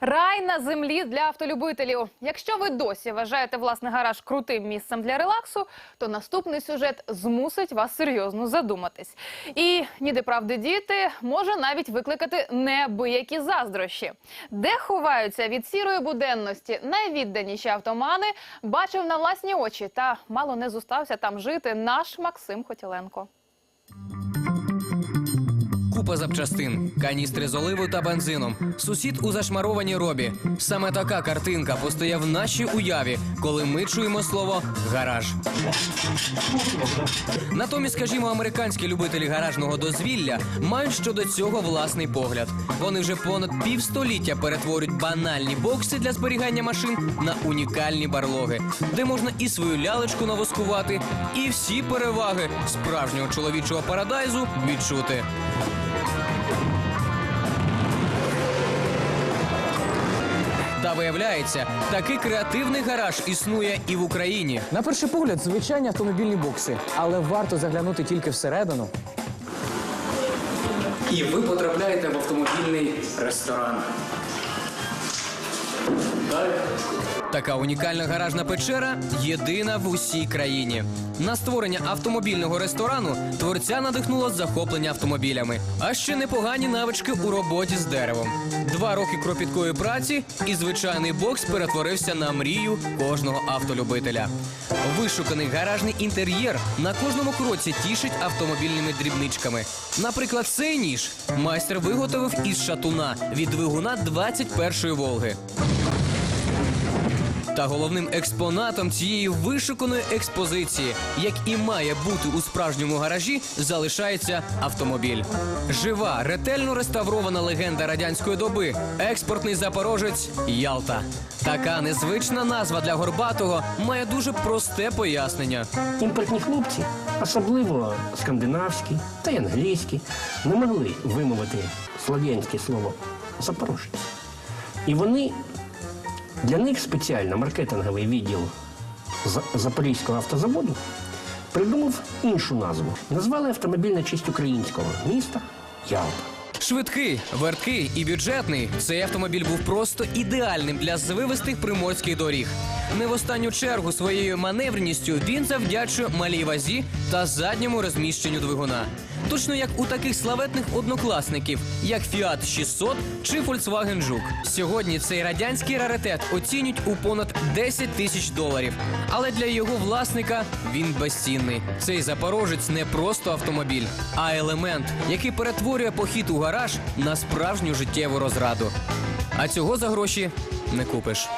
Рай на землі для автолюбителів. Якщо ви досі вважаєте власний гараж крутим місцем для релаксу, то наступний сюжет змусить вас серйозно задуматись. І ніде правди діти може навіть викликати неабиякі заздрощі. Де ховаються від сірої буденності найвідданіші автомани, бачив на власні очі та мало не зостався там жити наш Максим Хотіленко. Купа запчастин, каністри з оливою та бензином, сусід у зашмарованій робі. Саме така картинка постає в нашій уяві, коли ми чуємо слово гараж. Натомість, скажімо, американські любителі гаражного дозвілля мають щодо цього власний погляд. Вони вже понад півстоліття перетворюють банальні бокси для зберігання машин на унікальні барлоги, де можна і свою лялечку навоскувати, і всі переваги справжнього чоловічого парадайзу відчути. Виявляється, такий креативний гараж існує і в Україні. На перший погляд, звичайні автомобільні бокси, але варто заглянути тільки всередину. І ви потрапляєте в автомобільний ресторан. Така унікальна гаражна печера єдина в усій країні. На створення автомобільного ресторану творця надихнуло захоплення автомобілями, а ще непогані навички у роботі з деревом. Два роки кропіткої праці, і звичайний бокс перетворився на мрію кожного автолюбителя. Вишуканий гаражний інтер'єр на кожному кроці тішить автомобільними дрібничками. Наприклад, цей ніж майстер виготовив із шатуна від двигуна 21-ї Волги. Та головним експонатом цієї вишуканої експозиції, як і має бути у справжньому гаражі, залишається автомобіль. Жива, ретельно реставрована легенда радянської доби. Експортний запорожець Ялта. Така незвична назва для горбатого має дуже просте пояснення. Імпортні хлопці, особливо скандинавські та й англійські, не могли вимовити слов'янське слово запорожець. І вони для них спеціально маркетинговий відділ За- Запорізького автозаводу придумав іншу назву. Назвали автомобіль на честь українського міста Ялта. Швидкий, верткий і бюджетний. Цей автомобіль був просто ідеальним для звивистих приморських доріг. Не в останню чергу своєю маневреністю він завдячує малій вазі та задньому розміщенню двигуна. Точно як у таких славетних однокласників, як Fiat 600 чи Volkswagen Жук. Сьогодні цей радянський раритет оцінюють у понад 10 тисяч доларів. Але для його власника він безцінний. Цей запорожець не просто автомобіль, а елемент, який перетворює похід у гараж на справжню життєву розраду. А цього за гроші не купиш.